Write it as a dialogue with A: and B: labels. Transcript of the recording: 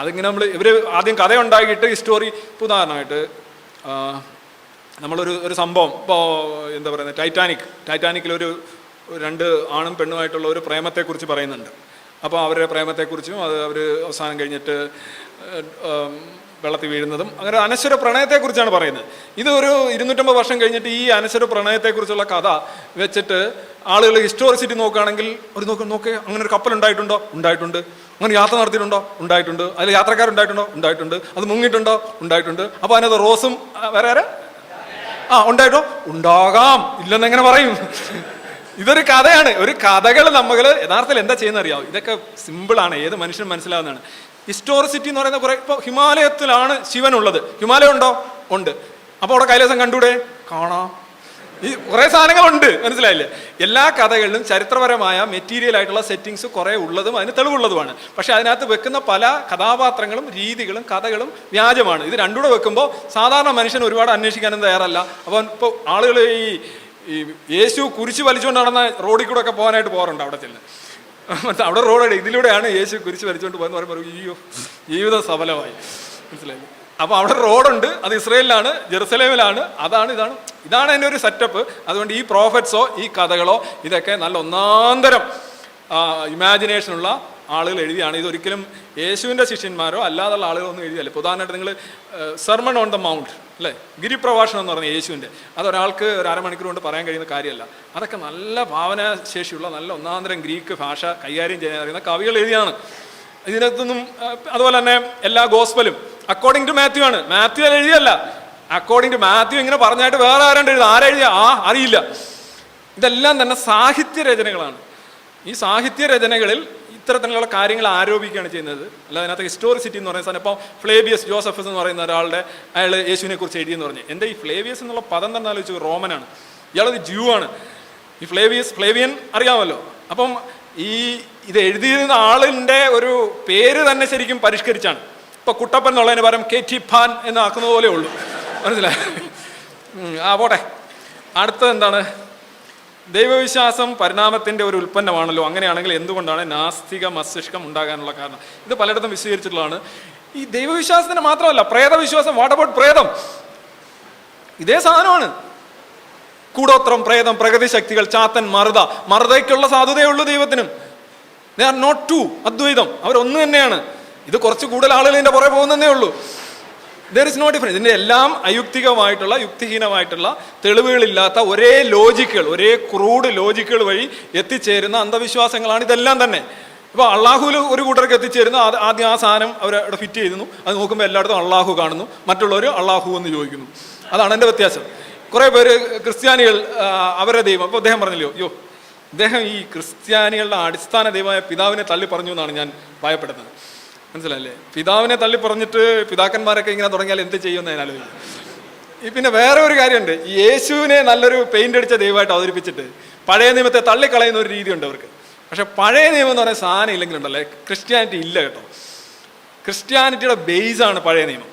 A: അതിങ്ങനെ നമ്മൾ ഇവർ ആദ്യം കഥ ഉണ്ടാക്കിയിട്ട് ഈ സ്റ്റോറി ഉദാഹരണമായിട്ട് നമ്മളൊരു ഒരു സംഭവം ഇപ്പോൾ എന്താ പറയുന്നത് ടൈറ്റാനിക് ടൈറ്റാനിക്കിലൊരു രണ്ട് ആണും പെണ്ണുമായിട്ടുള്ള ഒരു പ്രേമത്തെക്കുറിച്ച് പറയുന്നുണ്ട്. അപ്പോൾ അവരുടെ പ്രേമത്തെക്കുറിച്ചും അത് അവർ അവസാനം കഴിഞ്ഞിട്ട് വെള്ളത്തിൽ വീഴുന്നതും അങ്ങനെ അനശ്വര പ്രണയത്തെക്കുറിച്ചാണ് പറയുന്നത്. ഇത് ഒരു ഇരുന്നൂറ്റമ്പത് വർഷം കഴിഞ്ഞിട്ട് ഈ അനശ്വര പ്രണയത്തെക്കുറിച്ചുള്ള കഥ വെച്ചിട്ട് ആളുകൾ ഹിസ്റ്റോറിസിറ്റി നോക്കുകയാണെങ്കിൽ ഒരു നോക്ക് നോക്ക് അങ്ങനെ ഒരു കപ്പൽ ഉണ്ടായിട്ടുണ്ടോ? ഉണ്ടായിട്ടുണ്ട്. അങ്ങനെ യാത്ര നടത്തിയിട്ടുണ്ടോ? ഉണ്ടായിട്ടുണ്ട്. അതിൽ യാത്രക്കാരുണ്ടായിട്ടുണ്ടോ ഉണ്ടായിട്ടുണ്ട്? അത് മുങ്ങിയിട്ടുണ്ടോ? ഉണ്ടായിട്ടുണ്ട്. അപ്പോൾ അതിനകത്ത് റോസും വേറെ ആരെ? ആ ഉണ്ടായിട്ടോ? ഉണ്ടാകാം. ഇല്ലെന്നെങ്ങനെ പറയും? ഇതൊരു കഥയാണ്. ഒരു കഥകൾ നമ്മൾ യഥാർത്ഥത്തിൽ എന്താ ചെയ്യുന്ന അറിയാവും ഇതൊക്കെ സിമ്പിളാണ് ഏത് മനുഷ്യനും മനസ്സിലാവുന്നതാണ്. ഹിസ്റ്റോറിസിറ്റി എന്ന് പറയുന്ന കുറെ ഇപ്പോൾ ഹിമാലയത്തിലാണ് ശിവൻ ഉള്ളത് ഹിമാലയം ഉണ്ടോ? ഉണ്ട്. അപ്പോൾ അവിടെ കൈലാസം കണ്ടൂടെ? കാണാം. ഈ കുറേ സാധനങ്ങളുണ്ട്. മനസ്സിലായില്ലേ? എല്ലാ കഥകളിലും ചരിത്രപരമായ മെറ്റീരിയൽ ആയിട്ടുള്ള സെറ്റിങ്സ് കുറേ ഉള്ളതും അതിന് തെളിവുള്ളതുമാണ്. പക്ഷെ അതിനകത്ത് വെക്കുന്ന പല കഥാപാത്രങ്ങളും രീതികളും കഥകളും വ്യാജമാണ്. ഇത് രണ്ടുകൂടെ വെക്കുമ്പോൾ സാധാരണ മനുഷ്യൻ ഒരുപാട് അന്വേഷിക്കാനും തയ്യാറല്ല. അപ്പോൾ ഇപ്പോൾ ആളുകൾ ഈ യേശു കുരിശ് വലിച്ചുകൊണ്ട് നടന്ന റോഡിൽ കൂടെ ഒക്കെ പോകാനായിട്ട് പോകാറുണ്ട് അവിടെ മനസ്സിലായി അവിടെ റോഡ് ഇതിലൂടെയാണ് യേശു കുരിശ് വരച്ചുകൊണ്ട് പോകുന്നത് പറയുമ്പോൾ അയ്യോ ജീവിതം സഫലമായി. മനസ്സിലായി? അപ്പോൾ അവിടെ റോഡുണ്ട് അത് ഇസ്രയേലിലാണ് ജെറുസലേമിലാണ്. അതാണ് ഇതാണ് ഇതാണ് എന്റെ ഒരു സെറ്റപ്പ് അതുകൊണ്ട് ഈ പ്രോഫറ്റ്സോ ഈ കഥകളോ ഇതൊക്കെ നല്ല ഒന്നാന്തരം ഇമാജിനേഷനുള്ള ആളുകൾ എഴുതിയാണ്. ഇതൊരിക്കലും യേശുവിന്റെ ശിഷ്യന്മാരോ അല്ലാതുള്ള ആളുകളൊന്നും എഴുതിയല്ല ഇപ്പോൾ ഉദാഹരണമായിട്ട് നിങ്ങൾ സർമൺ ഓൺ ദ മൗണ്ട് അല്ലേ? ഗിരിപ്രഭാഷണം എന്ന് പറഞ്ഞ യേശുവിന്റെ. അതൊരാൾക്ക് ഒരു അരമണിക്കൂർ കൊണ്ട് പറയാൻ കഴിയുന്ന കാര്യമല്ല. അതൊക്കെ നല്ല ഭാവനാശേഷിയുള്ള നല്ല ഒന്നാന്തരം ഗ്രീക്ക് ഭാഷ കൈകാര്യം ചെയ്യാൻ അറിയുന്ന കവികൾ എഴുതിയാണ്. ഇതിനകത്തൊന്നും അതുപോലെ തന്നെ എല്ലാ ഗോസ്പലും അക്കോർഡിംഗ് ടു മാത്യു ആണ്. മാത്യു എഴുതിയല്ല അക്കോർഡിംഗ് ടു മാത്യു ഇങ്ങനെ പറഞ്ഞായിട്ട് വേറെ ആരാണ്ട് എഴുതുക ആരെഴുതിയ ആ അറിയില്ല. ഇതെല്ലാം തന്നെ സാഹിത്യ രചനകളാണ് ഈ സാഹിത്യ രചനകളിൽ ഇത്തരത്തിലുള്ള കാര്യങ്ങൾ ആരോപിക്കുകയാണ് ചെയ്യുന്നത്. അല്ല അതിനകത്ത് ഹിസ്റ്റോറിസിറ്റി എന്ന് പറയുന്ന സാധനം ഇപ്പോൾ ഫ്ലേബിയസ് ജോസഫസ് എന്ന് പറയുന്ന ഒരാളുടെ അയാൾ യേശുവിനെ കുറിച്ച് എഴുതിയെന്ന് പറഞ്ഞു. എന്റെ ഈ ഫ്ലേബിയസ് എന്നുള്ള പദം തന്നെ ആലോചിച്ചു റോമനാണ്. ഇയാളൊരു ജ്യൂ ആണ്. ഈ ഫ്ലേവിയസ് ഫ്ലേവിയൻ അറിയാമല്ലോ. അപ്പം ഈ ഇത് എഴുതിയിരുന്ന ആളിന്റെ ഒരു പേര് തന്നെ ശരിക്കും പരിഷ്കരിച്ചാണ്. ഇപ്പൊ കുട്ടപ്പൻ എന്നുള്ളതിന് പകരം കെ ടി ഫാൻ എന്ന് ആക്കുന്നത് പോലെ ഉള്ളൂ. മനസ്സിലായി? ആ പോട്ടെ. അടുത്തത് എന്താണ്? ദൈവവിശ്വാസം പരിണാമത്തിന്റെ ഒരു ഉൽപ്പന്നമാണല്ലോ. അങ്ങനെയാണെങ്കിൽ എന്തുകൊണ്ടാണ് നാസ്തിക മസ്തിഷ്കം ഉണ്ടാകാനുള്ള കാരണം? ഇത് പലയിടത്തും വിശദീകരിച്ചിട്ടുള്ളതാണ്. ഈ ദൈവവിശ്വാസത്തിന് മാത്രമല്ല പ്രേതവിശ്വാസം വാട്ട് അബൌട്ട് പ്രേതം? ഇതേ സാധനമാണ്. കൂടോത്രം പ്രേതം പ്രകൃതി ശക്തികൾ ചാത്തൻ മറുത. മറുതയ്ക്കുള്ള സാധുതയുള്ളൂ ദൈവത്തിനും. ദേ ആർ നോട്ട് ടു അദ്വൈതം. അവരൊന്നു തന്നെയാണ്. ഇത് കുറച്ച് കൂടുതൽ ആളുകൾ ഇതിന്റെ പുറകെ പോകുന്നതേ ഉള്ളൂ. ദർ ഇസ് നോ ഡിഫറൻസ് ഇതിന്റെ എല്ലാം അയുക്തികമായിട്ടുള്ള യുക്തിഹീനമായിട്ടുള്ള തെളിവുകളില്ലാത്ത ഒരേ ലോജിക്കുകൾ ഒരേ ക്രൂഡ് ലോജിക്കുകൾ വഴി എത്തിച്ചേരുന്ന അന്ധവിശ്വാസങ്ങളാണ് ഇതെല്ലാം തന്നെ. ഇപ്പോൾ അള്ളാഹുവിൽ ഒരു കൂട്ടർക്ക് എത്തിച്ചേരുന്നു അത് ആദ്യം ആ സാധനം അവരവിടെ ഫിറ്റ് ചെയ്യുന്നു. അത് നോക്കുമ്പോൾ എല്ലായിടത്തും അള്ളാഹു കാണുന്നു. മറ്റുള്ളവർ അള്ളാഹു എന്ന് ചോദിക്കുന്നു. അതാണ് എന്റെ വ്യത്യാസം. കുറേ പേര് ക്രിസ്ത്യാനികൾ അവരുടെ ദൈവം. അപ്പോൾ അദ്ദേഹം പറഞ്ഞല്ലോ യോ അദ്ദേഹം ഈ ക്രിസ്ത്യാനികളുടെ അടിസ്ഥാന ദൈവമായ പിതാവിനെ തള്ളി പറഞ്ഞു എന്നാണ് ഞാൻ ഭയപ്പെടുന്നത്. മനസ്സിലല്ലേ പിതാവിനെ തള്ളി പറഞ്ഞിട്ട് പിതാക്കന്മാരൊക്കെ ഇങ്ങനെ തുടങ്ങിയാൽ എന്ത് ചെയ്യുമെന്ന് ഞാൻ ആലോചിക്കും പിന്നെ വേറെ ഒരു കാര്യമുണ്ട്. ഈ യേശുവിനെ നല്ലൊരു പെയിന്റ് അടിച്ച ദൈവമായിട്ട് അവതരിപ്പിച്ചിട്ട് പഴയ നിയമത്തെ തള്ളിക്കളയുന്ന ഒരു രീതിയുണ്ട് അവർക്ക്. പക്ഷെ പഴയ നിയമം എന്ന് പറയുന്ന സാധനം ഇല്ലെങ്കിലുണ്ടല്ലേ? ക്രിസ്ത്യാനിറ്റി ഇല്ല കേട്ടോ. ക്രിസ്ത്യാനിറ്റിയുടെ ബേസാണ് പഴയ നിയമം.